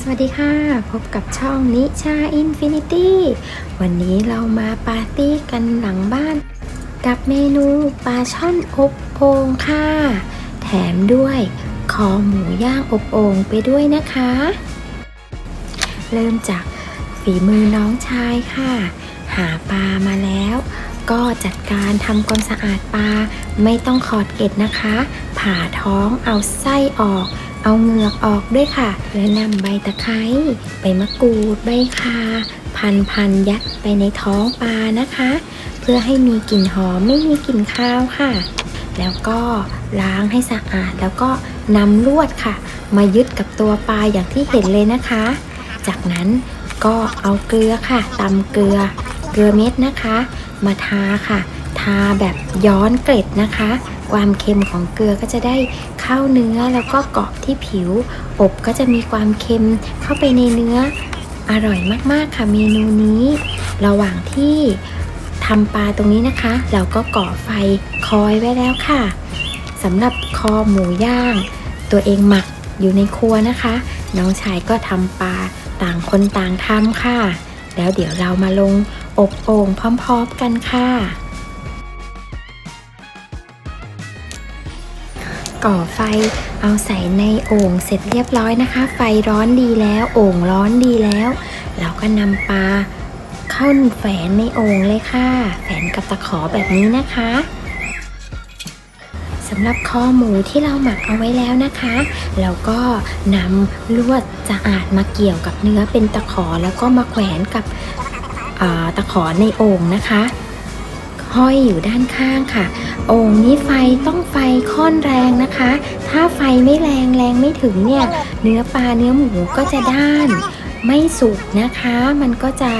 สวัสดีค่ะ พบกับช่องนิชาอินฟินิตี้วันนี้เรามาปาร์ตี้กันหลังบ้าน กับเมนูปลาช่อนอบโอ่งค่ะ แถมด้วยคอหมูย่างอบโอ่งไปด้วยนะคะ เริ่มจากฝีมือน้องชายค่ะ หาปลามาแล้ว ก็จัดการทำความสะอาดปลาไม่ต้องขอดเกล็ดนะคะ ผ่าท้องเอาไส้ออก เอาเหงือกออกด้วยค่ะ แล้วนำใบตะไคร้ใบมะกรูด ใบคา พันพันยัดไปในท้องปลานะคะ เพื่อให้มีกลิ่นหอมไม่มีกลิ่นคาวค่ะ แล้วก็ล้างให้สะอาดแล้วก็นำลวดค่ะ มายึดกับตัวปลาอย่างที่เห็นเลยนะคะ จากนั้นก็เอาเกลือค่ะตำเกลือ เกลือเม็ดนะคะ มาทาค่ะ ทาแบบย้อนเกล็ดนะคะ ความเค็มของเกลือก็จะได้เข้าเนื้อแล้วก็เกาะที่ผิว อบก็จะมีความเค็มเข้าไปในเนื้ออร่อยมากๆค่ะเมนูนี้ ระหว่างที่ทำปลาตรงนี้นะคะ เราก็ก่อไฟคอยไว้แล้วค่ะสำหรับคอหมูย่าง ตัวเองหมักอยู่ในครัวนะคะ น้องชายก็ทำปลาต่างคนต่างทำค่ะ แล้วเดี๋ยวเรามาลงอบโอ่งพร้อมๆกันค่ะ ก่อไฟเอาใส่ในโอ่งเสร็จเรียบร้อยนะคะ ไฟร้อนดีแล้วโอ่งร้อนดีแล้ว เราก็นำปลาเข้าแฝนในโอ่งเลยค่ะ แฝนกับตะขอแบบนี้นะคะสำหรับคอหมูที่เราหมักเอาไว้แล้วนะคะเราก็นำลวดสะอาดมาเกี่ยวกับเนื้อเป็นตะขอแล้วก็มาแขวนกับตะขอในโอ่งนะคะ ห้อยอยู่ด้านข้างค่ะ โอ่งนี้ไฟต้องไฟค่อนแรงนะคะ ถ้าไฟไม่แรงแรงไม่ถึงเนี่ย เนื้อปลาเนื้อหมูก็จะด้าน ไม่สุกนะคะ มันก็จะ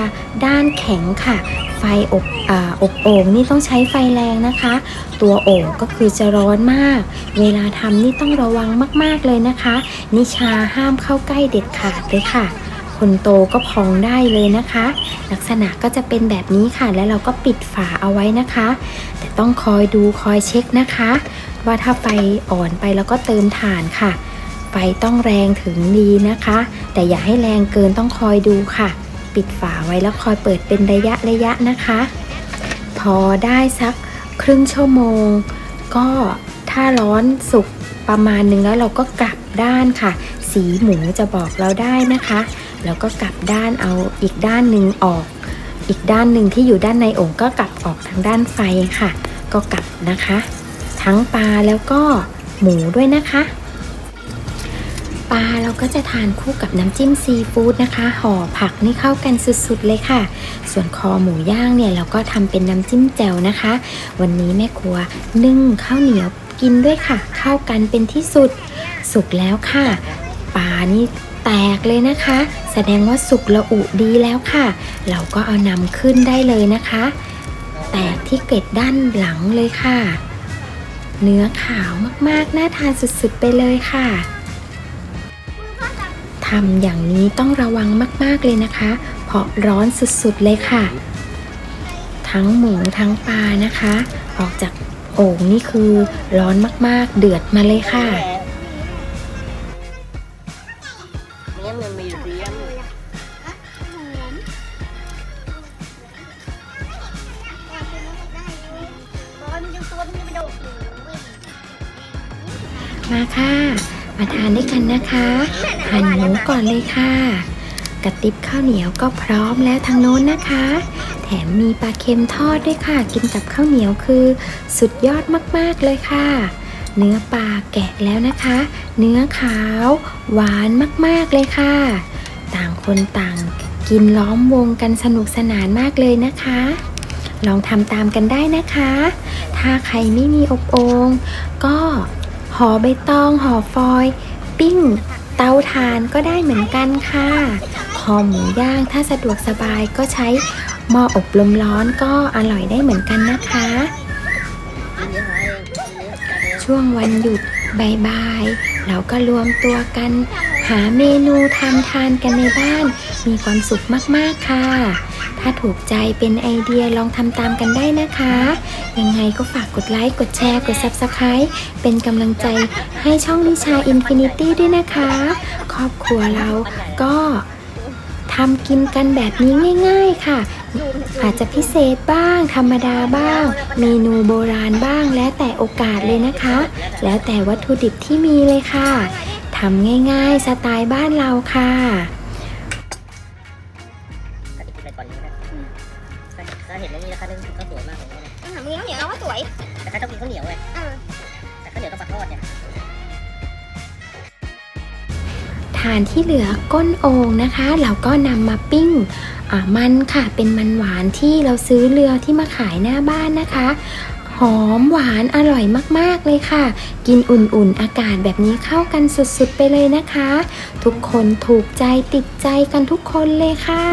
ด้านแข็งค่ะ ไฟอบอาอบโอ่งนี่ต้องใช้ไฟแรงนะคะ ตัวโอ่งก็คือจะร้อนมาก เวลาทำนี่ต้องระวังมากๆเลยนะคะ นิชาห้ามเข้าใกล้เด็ดขาดเลยค่ะ คนโตก็พองได้เลยนะคะ ลักษณะก็จะเป็นแบบนี้ค่ะ แล้วเราก็ปิดฝาเอาไว้นะคะ แต่ต้องคอยดูคอยเช็คนะคะ ว่าถ้าไฟอ่อนไปแล้วก็เติมถ่านค่ะ ไฟต้องแรงถึงดีนะคะ แต่อย่าให้แรงเกินต้องคอยดูค่ะ ปิดฝาไว้แล้วคอยเปิดเป็นระยะระยะนะคะ พอได้สักครึ่งชั่วโมง ก็ถ้าร้อนสุกประมาณนึงแล้วเราก็กลับด้านค่ะ สีหมูจะบอกเราได้นะคะ แล้วก็กลับด้านเอาอีกด้านหนึ่งออก อีกด้านหนึ่งที่อยู่ด้านในโอ่งก็กลับออกทางด้านไฟค่ะ ก็กลับนะคะ ทั้งปลาแล้วก็หมูด้วยนะคะปลาเราก็จะทานคู่กับน้ำจิ้มซีฟู้ดนะคะ ห่อผักนี่เข้ากันสุดๆเลยค่ะ ส่วนคอหมูย่างเนี่ยเราก็ทำเป็นน้ำจิ้มแจ่วนะคะ วันนี้แม่ครัวนึ่งข้าวเหนียวกินด้วยค่ะ เข้ากันเป็นที่สุด สุกแล้วค่ะ ปลานี่แตกเลยนะคะ แสดงว่าสุกละอุดีแล้วค่ะ เราก็เอานำขึ้นได้เลยนะคะ แตกที่เกล็ดด้านหลังเลยค่ะ เนื้อขาวมากๆ น่าทานสุดๆไปเลยค่ะทำอย่างนี้ต้องระวังมากๆเลยนะคะ เพราะร้อนสุดๆเลยค่ะ ทั้งหมูทั้งปลานะคะ ออกจากโอ่งนี่คือร้อนมากๆ เดือดมาเลยค่ะ มาค่ะ มาทานด้วยกันนะคะหั่นหมูก่อนเลยค่ะกระติบข้าวเหนียวก็พร้อมแล้วทางโน้นนะคะ แถมมีปลาเค็มทอดด้วยค่ะ กินกับข้าวเหนียวคือ สุดยอดมากๆเลยค่ะ เนื้อปลาแกะแล้วนะคะ เนื้อขาว หวานมากๆเลยค่ะ ต่างคนต่างกินล้อมวงกันสนุกสนานมากเลยนะคะ ลองทำตามกันได้นะคะ ถ้าใครไม่มีอบโอ่งก็ห่อใบตองห่อฟอยปิ้ง เตาถ่านก็ได้เหมือนกันค่ะคอหมูย่างถ้าสะดวกสบายก็ใช้หม้ออบลมร้อนก็อร่อยได้เหมือนกันนะคะ ช่วงวันหยุดบายๆเราก็รวมตัวกัน หาเมนูทำทานกันในบ้าน มีความสุขมากๆค่ะ ถูกใจเป็นไอเดียลองทำตามกันได้นะคะ ยังไงก็ฝากกดไลค์ กดแชร์ กด Subscribe เป็นกำลังใจให้ช่องนิชาอินฟินิตี้ด้วยนะคะ ครอบครัวเราก็ทำกินกันแบบนี้ง่าย ๆค่ะ อาจจะพิเศษบ้าง ธรรมดาบ้าง เมนูโบราณบ้าง แล้วแต่โอกาสเลยนะคะ แล้วแต่วัตถุดิบที่มีเลยค่ะทำง่ายๆ สไตล์บ้านเราค่ะ มื้อข้าวเหนียวเราก็สวย แต่ถ้าชอบกินข้าวเหนียวไงเออแต่ข้าวเหนียวต้องปลาทอดเนี่ยทานที่เหลือก้นโอ่งนะคะ เราก็นำมาปิ้งอ่ามันค่ะเป็นมันหวานที่เราซื้อเรือที่มาขายหน้าบ้านนะคะ หอมหวานอร่อยมากๆเลยค่ะ กินอุ่นๆอากาศแบบนี้เข้ากันสุดๆไปเลยนะคะ ทุกคนถูกใจติดใจกันทุกคนเลยค่ะ